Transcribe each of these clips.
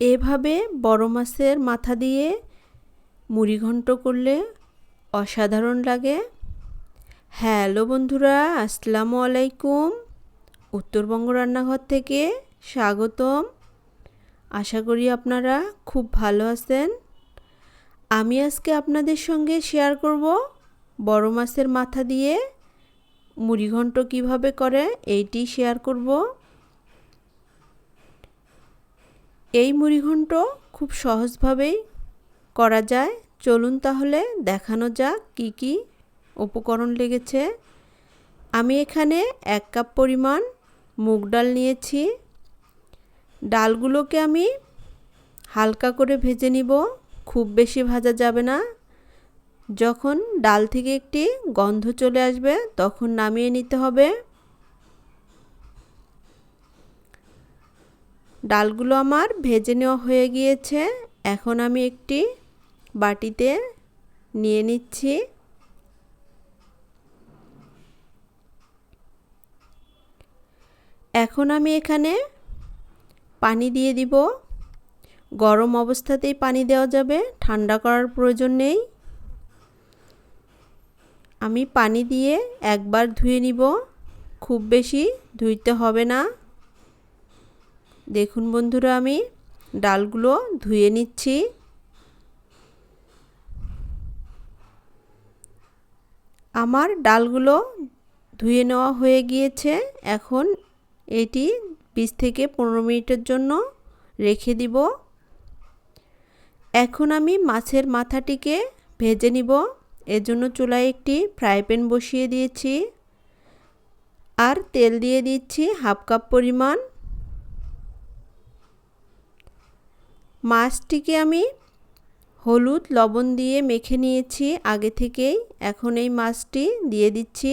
এভাবে বড় মাছের মাথা দিয়ে মুড়ি ঘন্ট করলে অসাধারণ লাগে। হ্যালো বন্ধুরা, আসসালামু আলাইকুম। উত্তরবঙ্গ রান্নাঘর থেকে স্বাগতম। আশা করি আপনারা খুব ভালো আছেন। আমি আজকে আপনাদের সঙ্গে শেয়ার করব বড় মাছের মাথা দিয়ে মুড়িঘণ্ট কীভাবে করে, এইটি শেয়ার করব। এই মুড়িঘণ্ট খুব সহজভাবেই করা যায়। চলুন তাহলে দেখানো যাক কি কি উপকরণ লেগেছে। আমি এখানে এক কাপ পরিমাণ মুগ ডাল নিয়েছি। ডালগুলোকে আমি হালকা করে ভেজে নিব, খুব বেশি ভাজা যাবে না। যখন ডাল থেকে একটি গন্ধ চলে আসবে, তখন নামিয়ে নিতে হবে। ডালগুলো আমার ভেজে নেওয়া হয়ে গিয়েছে। এখন আমি একটি বাটিতে নিয়ে নিচ্ছি। এখন আমি এখানে পানি দিয়ে দিব। গরম অবস্থাতেই পানি দেওয়া যাবে, ঠান্ডা করার প্রয়োজন নেই। আমি পানি দিয়ে একবার ধুয়ে নিব। খুব বেশি ধুইতে হবে না। দেখুন বন্ধুরা আমি ডালগুলো ধুয়ে নিচ্ছি। আমার ডালগুলো ধুয়ে নেওয়া হয়ে গিয়েছে। এখন এটি বিশ থেকে পনেরো মিনিটের জন্য রেখে দিব। এখন আমি মাছের মাথাটিকে ভেজে নিব। এজন্য চুলায় একটি ফ্রাই প্যান বসিয়ে দিয়েছি। আর তেল দিয়ে দিচ্ছি হাফ কাপ পরিমাণ মাছটিকে আমি হলুদ লবণ দিয়ে মেখে নিয়েছি। আগে থেকেই এখন এই মাছটি দিয়ে দিচ্ছি।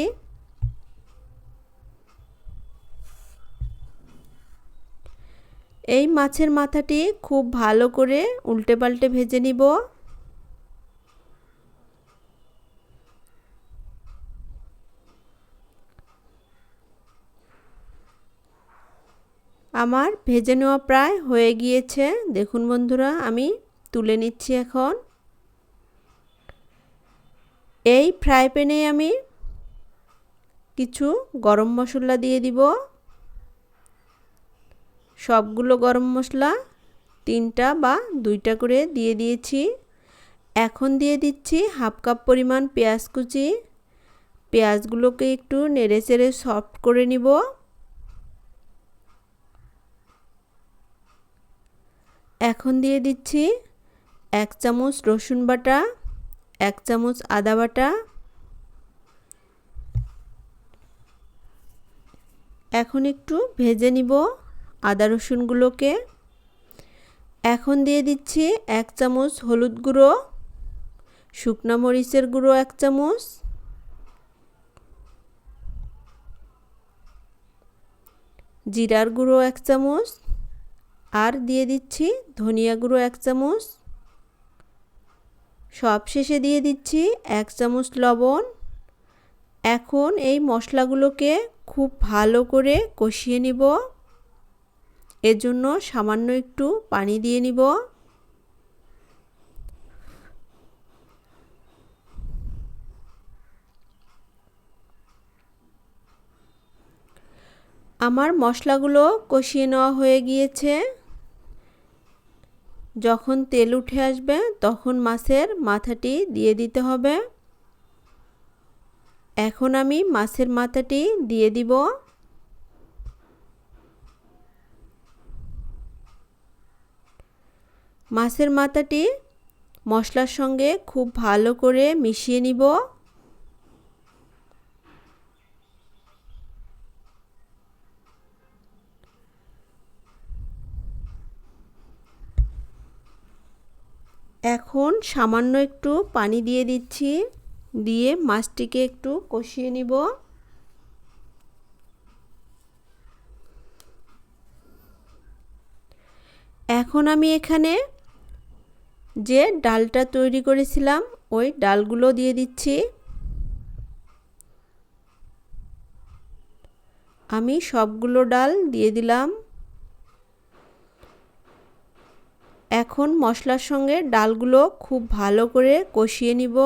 এই মাছের মাথাটি খুব ভালো করে উল্টে পাল্টে ভেজে নিব। আমার ভেজে নেওয়া প্রায় হয়ে গিয়েছে। দেখুন বন্ধুরা, আমি তুলে নিচ্ছি এখন। এই ফ্রাই প্যানে আমি কিছু গরম মশলা দিয়ে দিব। সবগুলো গরম মশলা তিনটা বা দুইটা করে দিয়ে দিয়েছি। এখন দিয়ে দিচ্ছি হাফ কাপ পরিমাণ পেঁয়াজ কুচি। পেঁয়াজগুলোকে একটু নেড়ে চেড়ে সফট করে নিব। এখন দিয়ে দিচ্ছি এক চামচ রসুন বাটা, এক চামচ আদা বাটা, এখন একটু ভেজে নিব আদা রসুনগুলোকে। এখন দিয়ে দিচ্ছি এক চামচ হলুদ গুঁড়ো, শুকনো মরিচের গুঁড়ো এক চামচ, জিরার গুঁড়ো এক চামচ আর দিয়ে দিচ্ছি ধনিয়া গুঁড়ো এক চামচ। সব শেষে দিয়ে দিচ্ছি এক চামচ লবণ। এখন এই মশলাগুলোকে খুব ভালো করে কষিয়ে নিব। এজন্য সামান্য একটু পানি দিয়ে নিব। আমার মশলাগুলো কষিয়ে নেওয়া হয়ে গিয়েছে। যখন তেল উঠে আসবে, তখন মাছের মাথাটি দিয়ে দিতে হবে। এখন আমি মাছের মাথাটি দিয়ে দিব। মাছের মাথাটি মশলার সঙ্গে খুব ভালো করে মিশিয়ে নিব। এখন সামান্য একটু পানি দিয়ে দিচ্ছি। দিয়ে মাছটিকে একটু কষিয়ে নিব। এখন আমি এখানে যে ডালটা তৈরি করেছিলাম, ওই ডালগুলো দিয়ে দিচ্ছি। আমি সবগুলো ডাল দিয়ে দিলাম। এখন মশলার সঙ্গে ডালগুলো খুব ভালো করে কষিয়ে নিব।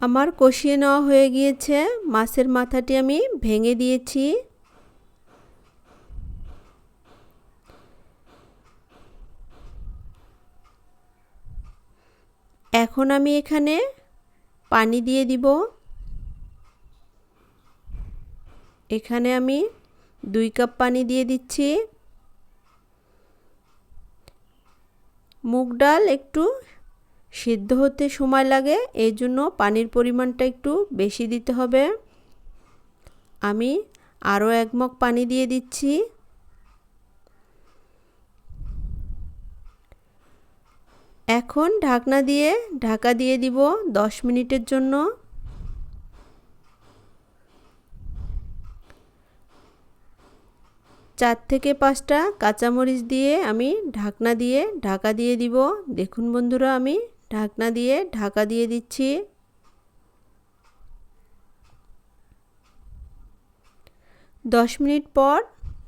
আমার কষিয়ে নেওয়া হয়ে গিয়েছে, মাছের মাথাটি আমি ভেঙে দিয়েছি। এখন আমি এখানে পানি দিয়ে দিব। এখানে আমি দুই কাপ পানি দিয়ে দিচ্ছি। মুগ ডাল একটু সিদ্ধ হতে সময় লাগে এই জন্য পানির পরিমাণটা একটু বেশি দিতে হবে। আমি আরও এক মগ পানি দিয়ে দিচ্ছি। এখন ঢাকনা দিয়ে, ঢাকা দিয়ে দিব দশ মিনিটের জন্য। চার থেকে পাঁচটা কাঁচামরিচ দিয়ে আমি ঢাকনা দিয়ে ঢাকা দিয়ে দিব। দেখুন বন্ধুরা, আমি ঢাকনা দিয়ে ঢাকা দিয়ে দিচ্ছি। দশ মিনিট পর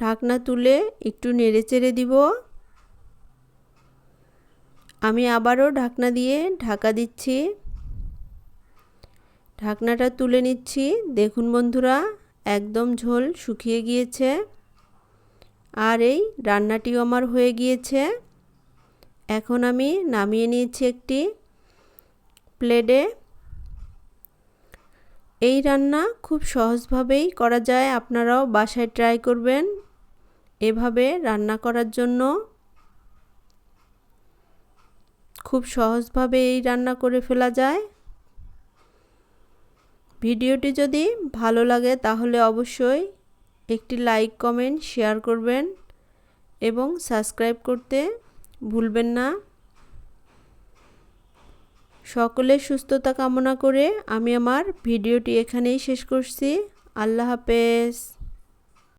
ঢাকনা তুলে একটু নেড়ে চেড়ে দিব। আমি আবারও ঢাকনা দিয়ে ঢাকা দিচ্ছি। ঢাকনাটা তুলে নিচ্ছি। দেখুন বন্ধুরা, একদম ঝোল শুকিয়ে গিয়েছে। আর এই রান্নাটিও আমার হয়ে গিয়েছে। এখন আমি নামিয়ে নিয়েছি একটি প্লেটে। এই রান্না খুব সহজভাবেই করা যায়, আপনারাও বাসায় ট্রাই করবেন এভাবে রান্না করার জন্য। খুব সহজভাবে এই রান্না করে ফেলা যায়। ভিডিওটি যদি ভালো লাগে তাহলে অবশ্যই একটি লাইক, কমেন্ট, শেয়ার করবেন এবং সাবস্ক্রাইব করতে ভুলবেন না। সকলের সুস্থতা কামনা করে আমি আমার ভিডিওটি এখানেই শেষ করছি। আল্লাহ হাফেজ।